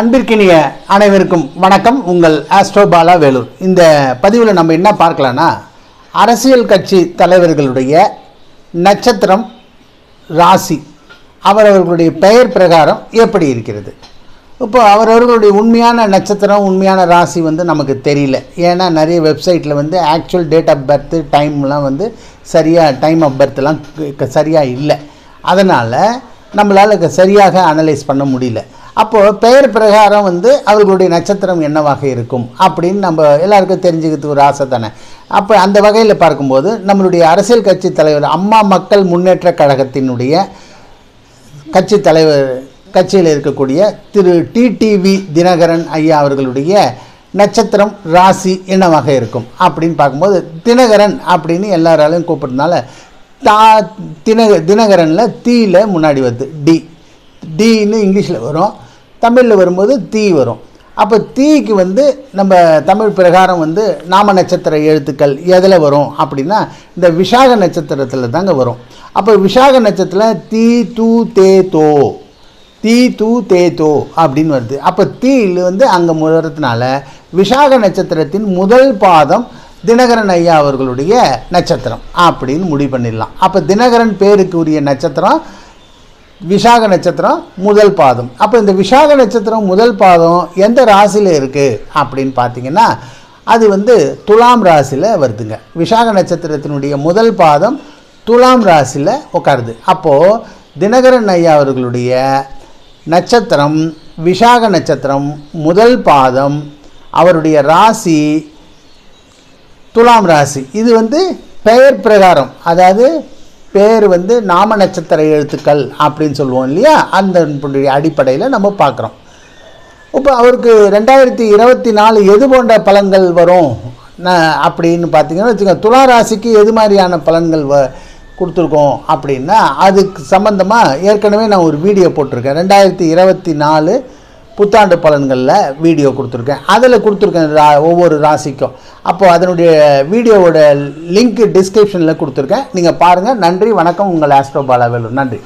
அன்பிற்கினிய அனைவருக்கும் வணக்கம். உங்கள் ஆஸ்ட்ரோபாலா வேலூர். இந்த பதிவில் நம்ம என்ன பார்க்கலான்னா அரசியல் கட்சி தலைவர்களுடைய நட்சத்திரம் ராசி அவரவர்களுடைய பெயர் பிரகாரம் எப்படி இருக்கிறது? இப்போ அவரவர்களுடைய உண்மையான நட்சத்திரம் உண்மையான ராசி வந்து நமக்கு தெரியல. ஏன்னா நிறைய வெப்சைட்டில் வந்து ஆக்சுவல் டேட் ஆஃப் பர்த்து டைம்லாம் வந்து சரியாக டைம் ஆஃப் பர்த்லாம் சரியாக இல்லை. அதனால் நம்மளால் சரியாக அனலைஸ் பண்ண முடியல. அப்போது பெயர் பிரகாரம் வந்து அவர்களுடைய நட்சத்திரம் என்னவாக இருக்கும் அப்படின்னு நம்ம எல்லாருக்கும் தெரிஞ்சுக்கிறதுக்கு ஒரு ஆசை தானே. அப்போ அந்த வகையில் பார்க்கும்போது நம்மளுடைய அரசியல் கட்சி தலைவர் அம்மா மக்கள் முன்னேற்ற கழகத்தினுடைய கட்சி தலைவர் கட்சியில் இருக்கக்கூடிய திரு டிடிவி தினகரன் ஐயா அவர்களுடைய நட்சத்திரம் ராசி என்னவாக இருக்கும் அப்படின்னு பார்க்கும்போது தினகரன் அப்படின்னு எல்லாராலையும் கூப்பிட்றதுனால தா தினக தினகரனில் தீயில் முன்னாடி வருது டி. டின்னு இங்கிலீஷில் வரும். தமிழில் வரும்போது தீ வரும். அப்போ தீக்கு வந்து நம்ம தமிழ் பிரகாரம் வந்து நாம நட்சத்திர எழுத்துக்கள் எதில் வரும் அப்படின்னா இந்த விஷாக நட்சத்திரத்தில் தாங்க வரும். அப்போ விஷாக நட்சத்திரம் தீ தூ தே தோ. தீ தூ தே தோ அப்படின்னு வருது. அப்போ தீயில் வந்து அங்கே முறதுனால விஷாக நட்சத்திரத்தின் முதல் பாதம் தினகரன் ஐயா அவர்களுடைய நட்சத்திரம் அப்படின்னு முடிவு பண்ணிடலாம். அப்போ தினகரன் பேருக்கு உரிய நட்சத்திரம் விஷாக நட்சத்திரம் முதல் பாதம். அப்போ இந்த விஷாக நட்சத்திரம் முதல் பாதம் எந்த ராசியில் இருக்குது அப்படின்னு பார்த்தீங்கன்னா அது வந்து துலாம் ராசியில் வருதுங்க. விஷாக நட்சத்திரத்தினுடைய முதல் பாதம் துலாம் ராசியில் உட்காருது. அப்போது தினகரன் ஐயா அவர்களுடைய நட்சத்திரம் விஷாக நட்சத்திரம் முதல் பாதம் அவருடைய ராசி துலாம் ராசி. இது வந்து பெயர் பிரகாரம். அதாவது பேர் வந்து நாம நட்சத்திர எழுத்துக்கள் அப்படின்னு சொல்லுவோம் இல்லையா? அந்த அடிப்படையில் நம்ம பார்க்குறோம். இப்போ அவருக்கு ரெண்டாயிரத்தி இருபத்தி நாலு எது போன்ற பலன்கள் வரும்? அப்படின்னு பார்த்தீங்கன்னா வச்சுக்கோங்க துலா ராசிக்கு எது மாதிரியான பலன்கள் வ கொடுத்துருக்கோம் அப்படின்னா அதுக்கு சம்மந்தமாக ஏற்கனவே நான் ஒரு வீடியோ போட்டிருக்கேன். ரெண்டாயிரத்தி இருபத்தி நாலு புத்தாண்டு பலன்களில் வீடியோ கொடுத்துருக்கேன். அதில் கொடுத்துருக்கேன் ரா- ஒவ்வொரு ராசிக்கும். அப்போது அதனுடைய வீடியோவோட லிங்க் டிஸ்கிரிப்ஷனில் கொடுத்துருக்கேன். நீங்கள் பாருங்கள் நன்றி. வணக்கம். உங்கள் ஆஸ்ட்ரோ பாலா நன்றி.